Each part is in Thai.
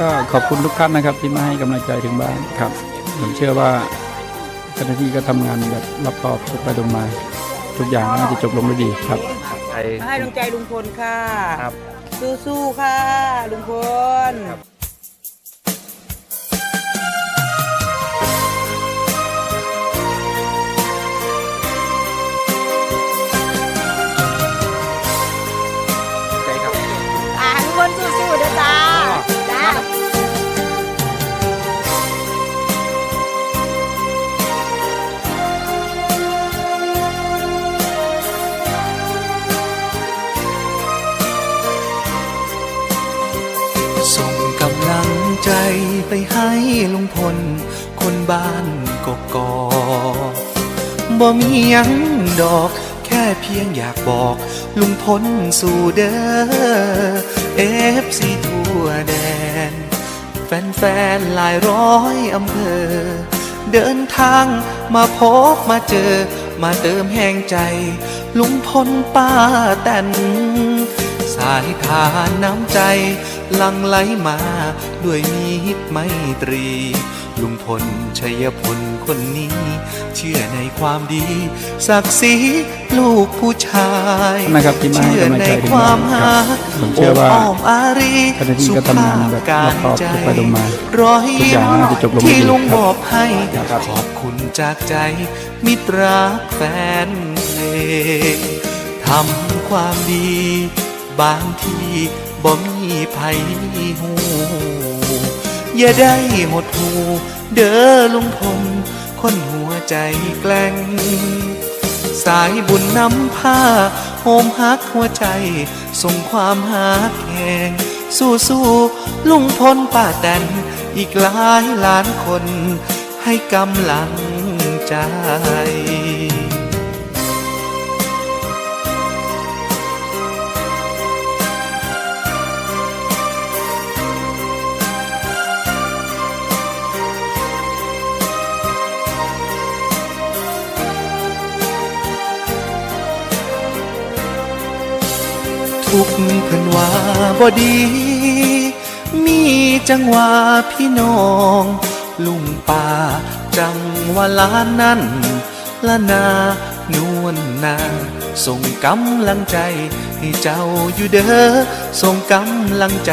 ก็ขอบคุณทุกท่านนะครับที่มาให้กำลังใจถึงบ้านครับ ผมเชื่อว่าเจ้าหน้าที่ก็ทำงานแบบรอบคอบทุกไปตรงมา ทุกอย่างน่าจะจบลงด้วยดีครับ ไปมาให้กำลังใจลุงพลค่ะ ครับ สู้ๆค่ะ ลุงพลใจ ให้ลุงพล คนบ้านกกอกบ่มียังดอกแค่เพียงอยากบอก ลุงพลสู่เด้อเอฟซีทั่วแดน แฟนๆหลายร้อยอำเภอ เดินทางมาพบมาเจอ มาเติมแห่งใจ ลุงพลป้าแตน สายทานน้ำใจหลังไหลมาด้วยมีฮิตไมตรี ลุงพลชัยพลคนนี้ เชื่อในความดี ศักดิ์ศรีลูกผู้ชายนะครับที่มาให้เชื่อกำลังในใจถึงควาบ้ามนคหารับผมเชื่อว่าโอ้อมอารีเจ้าหน้าที่ก็ทำงานแบบรอบคอบทุกไปตรงมารอยทุกอย่างน่าจะจบลงด้วยดีที่ลุงครับ มอบให้ครับ ขอบคุณจากใจ มิตรรักแฟนเพลงทำความดี บางทีบ่มีภัยหูอย่าได้หดหูเด้อลุงพลคนหัวใจแกล้งสายบุญนำผ้าโฮมฮักหัวใจ ส่งความหักแหงสู้สู้ลุงพลป้าแตนอีกหลายล้านคนให้กำลังใจ ทุกเพิ่นว่าบ่ดี มีจังหวะพี่น้อง ลุงป่าจังว่าล้านนั้นละนานวลนา ส่งกำลังใจให้เจ้าอยู่เด้อ ส่งกำลังใจ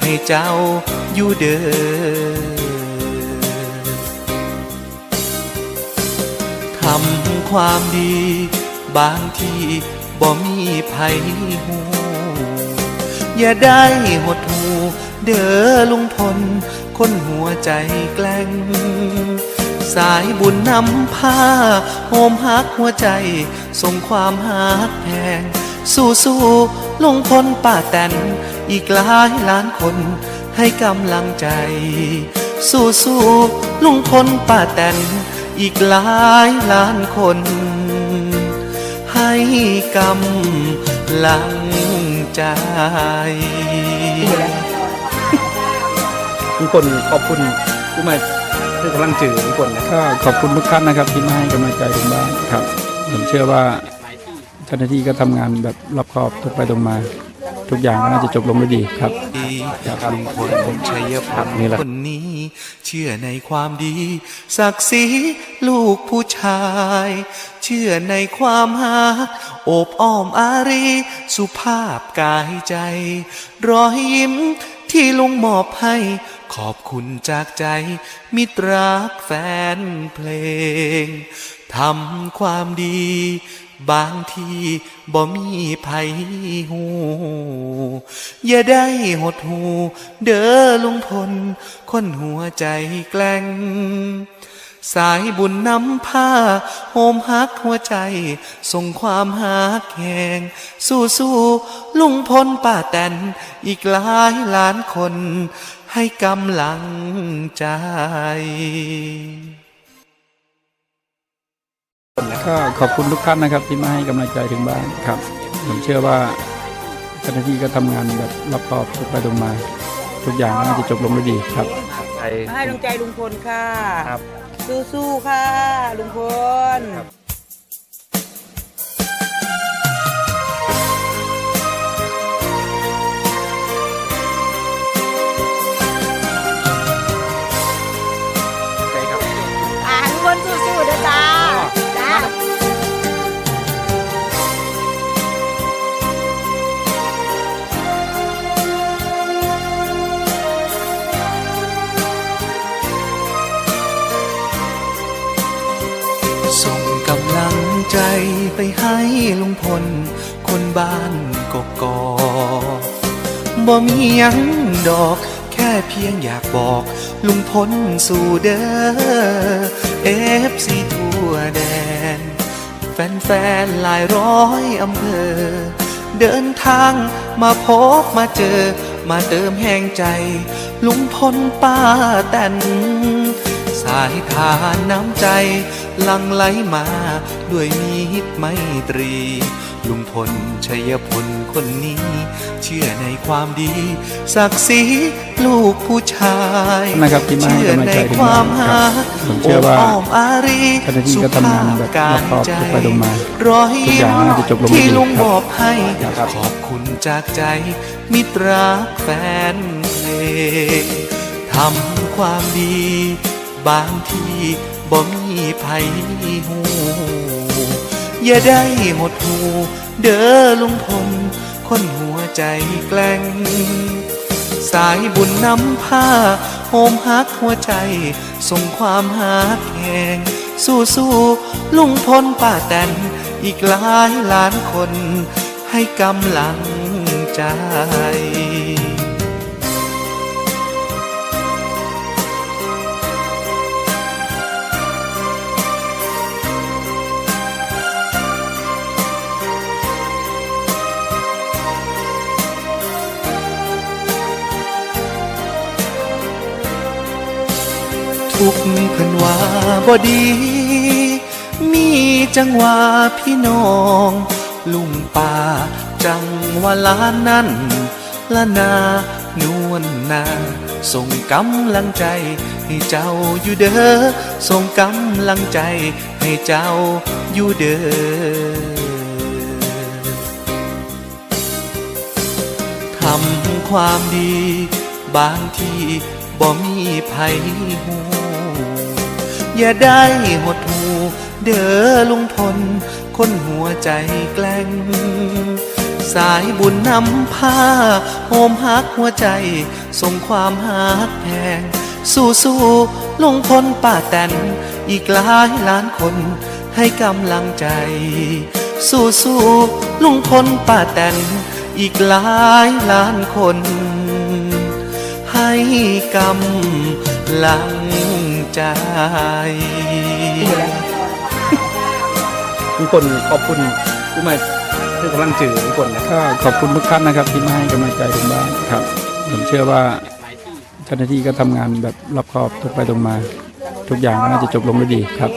ให้เจ้าอยู่เด้อทำความดี บางทีบ่มีภัยหู อย่าได้หดหูเด้อลุงพล คนหัวใจแกล้ง สายบุญนำผ้าโฮมฮักหัวใจ ส่งความฮักแพง สู้สู้ลุงพลป้าแตน อีกหลายล้านคนให้กำลังใจ สู้สู้ลุงพลป้าแตน อีกหลายล้านคน ให้กำลัง ใจทุกคนขอบคุณที่มาให้กำลังจือทุกคนนะก็ขอบคุณทุกท่านนะครับ ที่มาให้กำลังใจถึงบ้านครับ ผมเชื่อว่าเจ้าหน้าที่ก็ทำงานแบบรอบคอบทุกไปตรงมา ทุกอย่างน่าจะจบลงด้วยดีครับลุงพลชัยพลคนนี้ เชื่อในความดีศักดิ์ศรีลูกผู้ชาย เชื่อในความหักโอบอ้อมอารี สุภาพกายใจ รอยยิ้มที่ลุงมอบให้ ขอบคุณจากใจ มิตรรักแฟนเพลงทำความดี บางทีบ่มีภัยหูอย่าได้หดหู เด้อลุงพล คนหัวใจแกล้ง สายบุญนำผ้าโฮมฮักหัวใจ ส่งความฮักแหง สู้สู้ลุงพลป้าแตน อีกหลายล้านคน ให้กำลังใจ ก็ขอบคุณทุกท่านนะครับที่มาให้กำลังใจถึงบ้านครับ ผมเชื่อว่าเจ้าหน้าที่ก็ทำงานแบบรอบคอบทุกไปตรงมา ทุกอย่างน่าจะจบลงด้วยดีครับไปมาให้กำลังใจลุงพลค่ะ ครับ สู้ๆค่ะ ลุงพล ใจไปให้ลุงพล คนบ้านกกอกบ่มียังดอกแค่เพียงอยากบอก ลุงพลสู่เด้อเอฟซีทั่วแดน แฟนๆหลายร้อยอำเภอ เดินทางมาพบมาเจอ มาเติมแห่งใจ ลุงพลป้าแตนสายทานน้ำใจลังไหลมาด้วยมิตรไมตรี ลุงพลชัยพลคนนี้ เชื่อในความดีศักดิ์ศรีลูกผู้ชายนะครับที่มาให้เชื่อกำลังในใจถึงความนหาครับผมเชื่อว่าอ้อมอารีเจ้าหน้าที่ก็ทำงานแบบรอบคอบตรงไปตรงมา รอยทุกอย่างน่าจะจบลงด้วยดีที่ลุงครับ มอบให้ครับ ขอบคุณจากใจ มิตรรักแฟนเพลงทำความดี บางทีบ่มีภัยหูอย่าได้หดหูเด้อลุงพลคนหัวใจแกล้งสายบุญนำผ้าโฮมฮักหัวใจ ส่งความหักแหงสู้สู้ลุงพลป้าแตนอีกหลายล้านคนให้กำลังใจ ทุกเพิ่นว่าบ่ดี มีจังหวะพี่น้อง ลุงป่าจังว่าลานนั้นละนานวลนาส่งกำลังใจให้เจ้าอยู่เด้อส่งกำลังใจให้เจ้าอยู่เด้อทำความดี บางทีบ่มีภัยหู อย่าได้หดหูเด้อลุงพล คนหัวใจแกล้ง สายบุญนำผ้าโฮมฮักหัวใจส่งความฮักแพง สู้สู้ลุงพลป้าแตน อีกหลายล้านคนให้กำลังใจ สู้สู้ลุงพลป้าแตน อีกหลายล้านคน ให้กำลัง ใจลุงพลขอบคุณที่มาให้กำลังจือลุงพลนะ ก็ขอบคุณทุกท่านนะครับที่มาให้กำลังใจถึงบ้านครับ ผมเชื่อว่าเจ้าหน้าที่ก็ทำงานแบบรอบคอบตรงไปตรงมา ทุกอย่างน่าจะจบลงด้วยดีครับ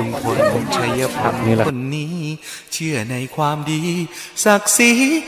ลุงพลชัยพลคนนี้ เชื่อในความดี ศักดิ์ศรี